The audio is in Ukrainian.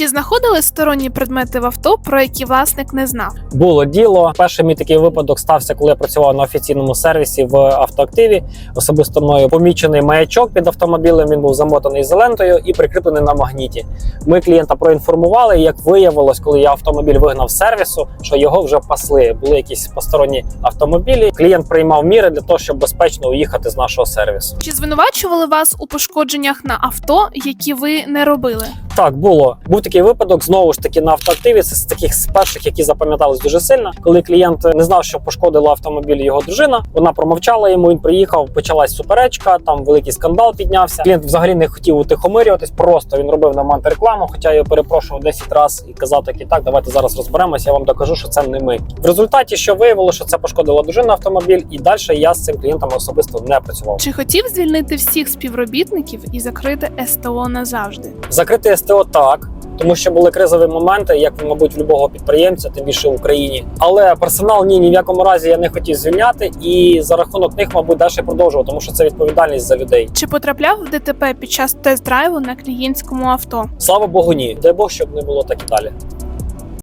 Чи знаходили сторонні предмети в авто, про які власник не знав? Було діло. Перший мій такий випадок стався, коли я працював на офіційному сервісі в автоактиві. Особисто мною помічений маячок під автомобілем. Він був замотаний ізолентою і прикріплений на магніті. Ми клієнта проінформували. і Як виявилось, коли я автомобіль вигнав з сервісу, що його вже пасли. Були якісь посторонні автомобілі. Клієнт приймав міри для того, щоб безпечно уїхати з нашого сервісу. Чи звинувачували вас у пошкодженнях на авто, які ви не робили? Так, було. Був такий випадок знову ж таки на автоактиві. Це з таких з перших, які запам'ятались дуже сильно. Коли клієнт не знав, що пошкодила автомобіль його дружина, вона промовчала йому. Він приїхав, почалась суперечка. Там великий скандал піднявся. Клієнт взагалі не хотів утихомирюватись. Просто він робив нам антирекламу, хоча я його перепрошував 10 разів і казав таки, так, давайте зараз розберемося. Я вам докажу, що це не ми. В результаті що виявилося, що це пошкодила дружина автомобіль, і далі я з цим клієнтом особисто не працював. Чи хотів звільнити всіх співробітників і закрити СТО назавжди? Закрити СТО так. Тому що були кризові моменти, як мабуть, в любого підприємця, тим більше в Україні. Але персонал ні, ні в якому разі я не хотів звільняти, і за рахунок них, мабуть, далі продовжував, тому що це відповідальність за людей. Чи потрапляв в ДТП під час тест-драйву на клієнтському авто? Слава Богу, ні. Дай Бог, щоб не було так і далі.